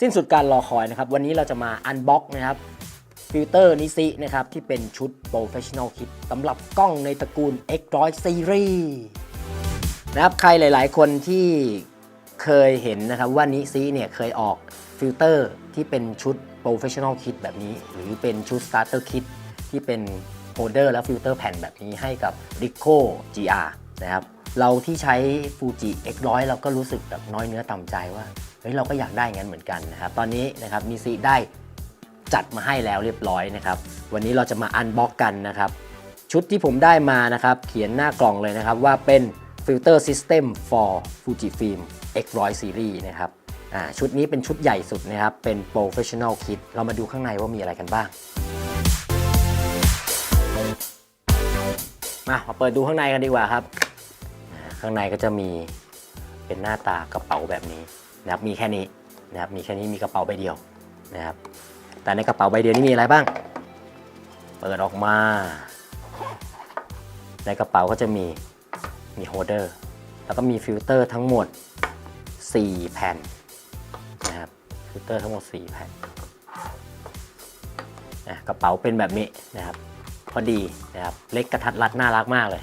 สิ้นสุดการรอคอยนะครับ วันนี้เราจะมาอันบ็อกนะครับฟิลเตอร์นิซินะครับ ที่เป็นชุด Professional Kit สำหรับกล้องในตระกูล X100 Series นะครับใครหลาย ๆ คนที่เคยเห็นนะครับว่านิซิเนี่ยเคยออกฟิลเตอร์ที่เป็นชุด Professional Kit แบบนี้ หรือเป็นชุด Starter Kit ที่เป็นโฮเดอร์และฟิลเตอร์แผ่นแบบนี้ให้กับ r i c o GR นะครับเราที่ใช้ Fuji X100 เราก็รู้สึกแบบน้อยเนื้อต่ำใจว่า เฮ้ยเราก็อยากได้งั้นเหมือนกันนะครับ ตอนนี้นะครับนิซิได้จัดมาให้แล้วเรียบร้อยนะครับ วันนี้เราจะมาอันบ็อกกันนะครับ ชุดที่ผมได้มานะครับ เขียนหน้ากล่องเลยนะครับว่าเป็น Filter System for Fujifilm X100 Series นะครับชุดนี้เป็นชุดใหญ่สุดนะครับ เป็น Professional Kit เรามาดูข้างในว่ามีอะไรกันบ้าง มามาเปิดดูข้างในกันดีกว่าครับ ข้างในก็จะมีเป็นหน้าตากระเป๋าแบบนี้ นะครับมีแค่นี้นะครับมีแค่นี้มีกระเป๋าใบเดียวนะครับแต่ในกระเป๋าใบเดียวนี้มีอะไรบ้าง เปิดออกมา ในกระเป๋าก็จะมีมีโฮเดอร์แล้วก็มีฟิลเตอร์ทั้งหมด 4 แผ่นนะครับฟิลเตอร์ทั้งหมด 4 แผ่นนะกระเป๋าเป็นแบบนี้นะครับ พอดีนะครับเล็กกระทัดรัดน่ารักมากเลย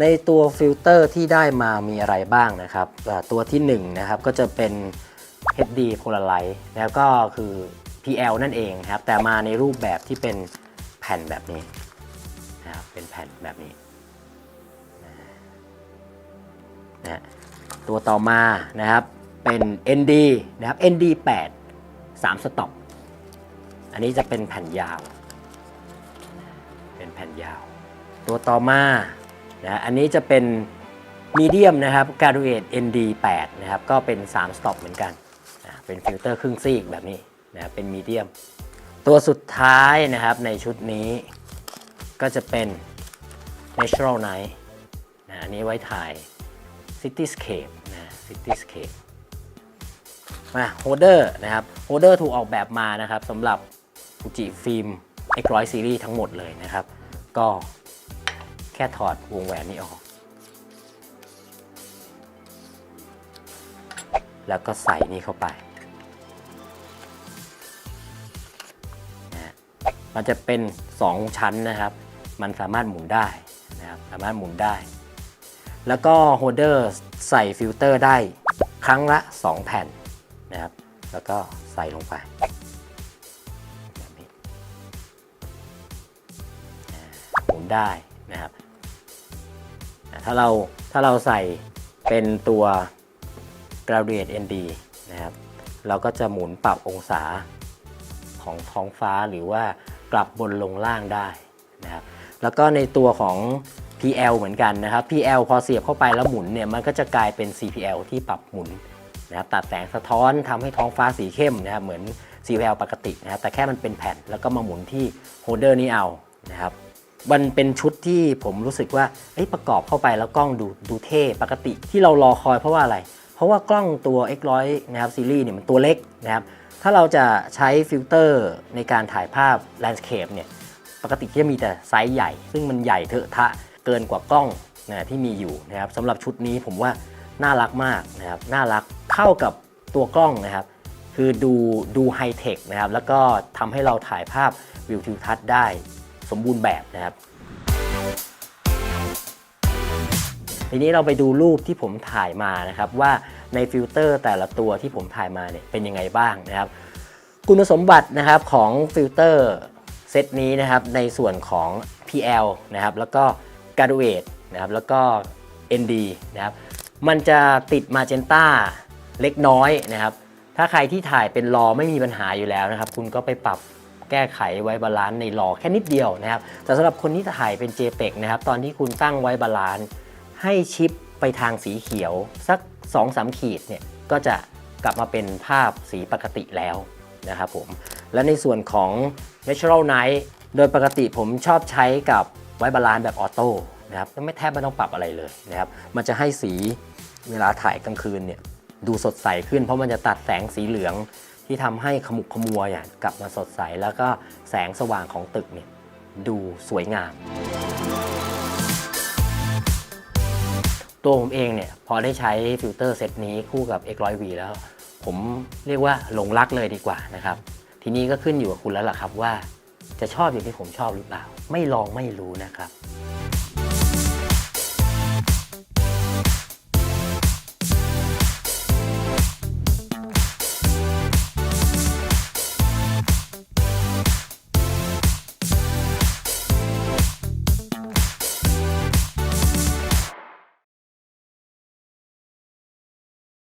ในตัวฟิลเตอร์ที่ได้มามีอะไรบ้างนะครับตัวที่1นะครับก็จะเป็น HD Polaroid แล้วก็คือ PL นั่นเองครับ แต่มาในรูปแบบที่เป็นแผ่นแบบนี้นะครับเป็นแผ่นแบบนี้นะตัวต่อมานะครับเป็น ND นะครับ ND 8 3สต็อปอันนี้จะเป็นแผ่นยาว เป็นแผ่นยาว ตัวต่อมา นะอันนี้จะเป็นมีเดียมนะครับ Graduate ND 8 นะครับก็เป็น 3 สต็อปเหมือนกันนะเป็นฟิลเตอร์ครึ่งซีกแบบนี้นะเป็นมีเดียม ตัวสุดท้ายนะครับในชุดนี้ก็จะเป็น Natural Night นะอันนี้ไว้ถ่าย Cityscape นะ Cityscape มาโฮเดอร์นะครับโฮเดอร์ถูกออกแบบมานะครับสำหรับฟูจิฟิล์ม X100 ซีรีส์ทั้งหมดเลยนะครับ ก็ ค่ถอดวงแหวนนี้ออก แล้วก็ใส่นี่เข้าไปนะฮะมันจะเป็น 2 ชั้นนะครับ มันสามารถหมุนได้นะครับ สามารถหมุนได้ แล้วก็โฮเดอร์ใส่ฟิลเตอร์ได้ครั้งละ 2 แผ่นนะครับ แล้วก็ใส่ลงไปหมุนได้นะครับ ถ้าเราถ้าเราใส่เป็นตัว Graduate ND นะครับ เราก็จะหมุนปรับองศาของท้องฟ้าหรือว่ากลับบนลงล่างได้นะครับ แล้วก็ในตัวของ PL เหมือนกันนะครับ PL พอเสียบเข้าไปแล้วหมุนเนี่ย มันก็จะกลายเป็น CPL ที่ปรับหมุนนะครับตัดแสงสะท้อนทำให้ท้องฟ้าสีเข้มนะครับ เหมือน CPL ปกตินะครับ แต่แค่มันเป็นแผ่นแล้วก็มาหมุนที่โฮลเดอร์นี้เอานะครับ มันเป็นชุดที่ผมรู้สึกว่าเอ้ประกอบเข้าไปแล้วกล้องดูดูเท่ปกติที่เรารอคอยเพราะว่าอะไร เพราะว่ากล้องตัว X100 นะครับซีรีส์เนี่ยมันตัวเล็กนะครับถ้าเราจะใช้ฟิลเตอร์ในการถ่ายภาพแลนด์สเคปเนี่ยปกติจะมีแต่ไซส์ใหญ่ ซึ่งมันใหญ่เถอะทะเกินกว่ากล้องนะที่มีอยู่นะครับสำหรับชุดนี้ผมว่าน่ารักมากนะครับน่ารักเข้ากับตัวกล้องนะครับ คือดูดูไฮเทคนะครับแล้วก็ทำให้เราถ่ายภาพวิวทิวทัศน์ได้ สมบูรณ์แบบนะครับ ทีนี้เราไปดูรูปที่ผมถ่ายมานะครับ ว่าในฟิลเตอร์แต่ละตัวที่ผมถ่ายมาเนี่ยเป็นยังไงบ้างนะครับ คุณสมบัตินะครับของฟิลเตอร์เซตนี้นะครับในส่วนของ PL นะครับแล้วก็ Graduate นะครับแล้วก็ ND นะครับมันจะติดมาเจนต้าเล็กน้อยนะครับ ถ้าใครที่ถ่ายเป็นรอไม่มีปัญหาอยู่แล้วนะครับ คุณก็ไปปรับ แก้ไขไว้บาลานซ์ในรอแค่นิดเดียวนะครับแต่สำหรับคนที่ถ่ายเป็น JPEG นะครับตอนที่คุณตั้งไว้บาลานซ์ให้ชิปไปทางสีเขียว สัก 2-3 ขีดเนี่ยก็จะกลับมาเป็นภาพสีปกติแล้วนะครับผมและในส่วนของ Natural Night โดยปกติผมชอบใช้กับไว้บาลานซ์แบบออโต้นะครับไม่แทบไม่ต้องปรับอะไรเลยนะครับมันจะให้สีเวลาถ่ายกลางคืนเนี่ยดูสดใสขึ้นเพราะมันจะตัดแสงสีเหลือง ที่ทำให้ขมุกขมัวอย่างกลับมาสดใส แล้วก็แสงสว่างของตึกเนี่ยดูสวยงาม ตัวผมเองเนี่ยพอได้ใช้ฟิลเตอร์เซตนี้คู่กับ X100V แล้ว ผมเรียกว่าหลงรักเลยดีกว่านะครับ ทีนี้ก็ขึ้นอยู่กับคุณแล้วล่ะครับว่า จะชอบอย่างที่ผมชอบหรือเปล่า ไม่ลองไม่รู้นะครับ